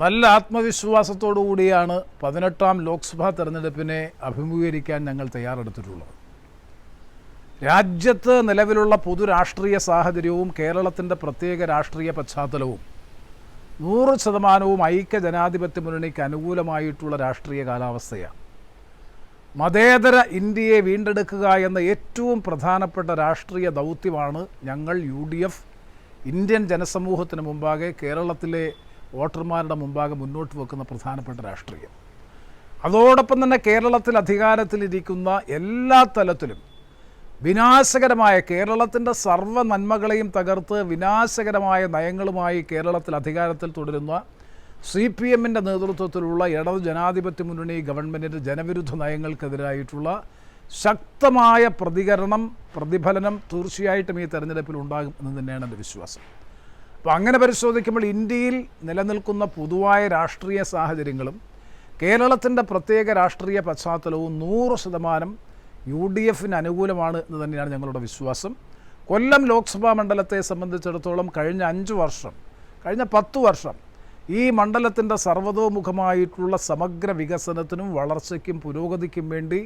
നല്ല ആത്മവിശ്വാസത്തോടു കൂടിയാണ് പതിനെട്ടാം ലോക്സഭാ തെരഞ്ഞെടുപ്പിനെ അഭിമുഖീകരിക്കാൻ ഞങ്ങൾ തയ്യാറെടുത്തിട്ടുള്ളത്. രാജ്യത്ത് നിലവിലുള്ള പൊതു രാഷ്ട്രീയ സാഹചര്യവും കേരളത്തിന്റെ പ്രത്യേക രാഷ്ട്രീയ പശ്ചാത്തലവും നൂറ് ശതമാനവും ഐക്യ ജനാധിപത്യ മുന്നണിക്ക് അനുകൂലമായിട്ടുള്ള രാഷ്ട്രീയ കാലാവസ്ഥയാണ്. മതേതര ഇന്ത്യയെ വീണ്ടെടുക്കുക എന്ന ഏറ്റവും പ്രധാനപ്പെട്ട രാഷ്ട്രീയ ദൗത്യമാണ് ഞങ്ങൾ യു ഇന്ത്യൻ ജനസമൂഹത്തിന് മുമ്പാകെ കേരളത്തിലെ വോട്ടർമാരുടെ മുമ്പാകെ മുന്നോട്ട് വെക്കുന്ന പ്രധാനപ്പെട്ട രാഷ്ട്രീയം. അതോടൊപ്പം തന്നെ കേരളത്തിൽ അധികാരത്തിലിരിക്കുന്ന എല്ലാ തലത്തിലും വിനാശകരമായ കേരളത്തിന്റെ സർവ നന്മകളെയും തകർത്ത് വിനാശകരമായ നയങ്ങളുമായി കേരളത്തിൽ അധികാരത്തിൽ തുടരുന്ന സി പി എമ്മിന്റെ നേതൃത്വത്തിലുള്ള ഇടതു ജനാധിപത്യ മുന്നണി ഗവൺമെന്റിന്റെ ജനവിരുദ്ധ നയങ്ങൾക്കെതിരായിട്ടുള്ള ശക്തമായ പ്രതികരണം പ്രതിഫലനം തീർച്ചയായിട്ടും ഈ തെരഞ്ഞെടുപ്പിൽ ഉണ്ടാകും എന്ന് തന്നെയാണ് എന്റെ വിശ്വാസം. അപ്പോൾ അങ്ങനെ പരിശോധിക്കുമ്പോൾ ഇന്ത്യയിൽ നിലനിൽക്കുന്ന പൊതുവായ രാഷ്ട്രീയ സാഹചര്യങ്ങളും കേരളത്തിന്റെ പ്രത്യേക രാഷ്ട്രീയ പശ്ചാത്തലവും നൂറ് ശതമാനം യു ഡി എഫിന് അനുകൂലമാണ് എന്ന് തന്നെയാണ് ഞങ്ങളുടെ വിശ്വാസം. കൊല്ലം ലോക്സഭാ മണ്ഡലത്തെ സംബന്ധിച്ചിടത്തോളം കഴിഞ്ഞ അഞ്ച് വർഷം കഴിഞ്ഞ പത്ത് വർഷം ഈ മണ്ഡലത്തിന്റെ സർവതോമുഖമായിട്ടുള്ള സമഗ്ര വികസനത്തിനും വളർച്ചയ്ക്കും പുരോഗതിക്കും വേണ്ടി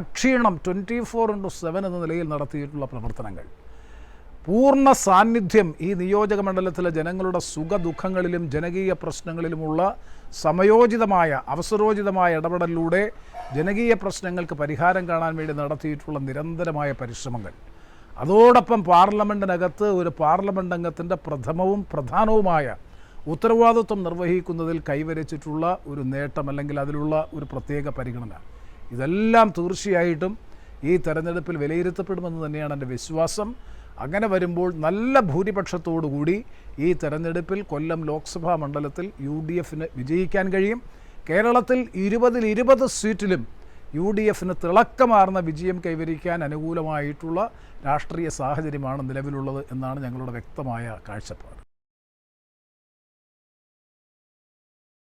അക്ഷീണം ട്വന്റി ഫോർ ഇന്റു സെവൻ എന്ന നിലയിൽ നടത്തിയിട്ടുള്ള പ്രവർത്തനങ്ങൾ. പൂർണ സാന്നിധ്യം ഈ നിയോജക മണ്ഡലത്തിലെ ജനങ്ങളുടെ സുഖദുഃഖങ്ങളിലും ജനകീയ പ്രശ്നങ്ങളിലുമുള്ള സമയോചിതമായ അവസരോചിതമായ ഇടപെടലിലൂടെ ജനകീയ പ്രശ്നങ്ങൾക്ക് പരിഹാരം കാണാൻ വേണ്ടി നടത്തിയിട്ടുള്ള നിരന്തരമായ പരിശ്രമങ്ങൾ. അതോടൊപ്പം പാർലമെന്റിനകത്ത് ഒരു പാർലമെന്റ് അംഗത്തിന്റെ പ്രഥമവും പ്രധാനവുമായ ഉത്തരവാദിത്വം നിർവഹിക്കുന്നതിൽ കൈവരിച്ചിട്ടുള്ള ഒരു നേട്ടം അല്ലെങ്കിൽ അതിലുള്ള ഒരു പ്രത്യേക പരിഗണന. ഇതെല്ലാം തീർച്ചയായിട്ടും ഈ തെരഞ്ഞെടുപ്പിൽ വിലയിരുത്തപ്പെടുമെന്ന് തന്നെയാണ് എന്റെ വിശ്വാസം. അങ്ങനെ വരുമ്പോൾ നല്ല ഭൂരിപക്ഷത്തോടുകൂടി ഈ തെരഞ്ഞെടുപ്പിൽ കൊല്ലം ലോക്സഭാ മണ്ഡലത്തിൽ യു ഡി എഫിന് വിജയിക്കാൻ കഴിയും. കേരളത്തിൽ ഇരുപതിൽ ഇരുപത് സീറ്റിലും യു ഡി എഫിന് തിളക്കമാർന്ന വിജയം കൈവരിക്കാൻ അനുകൂലമായിട്ടുള്ള രാഷ്ട്രീയ സാഹചര്യമാണ് നിലവിലുള്ളത് എന്നാണ് ഞങ്ങളുടെ വ്യക്തമായ കാഴ്ചപ്പാട്.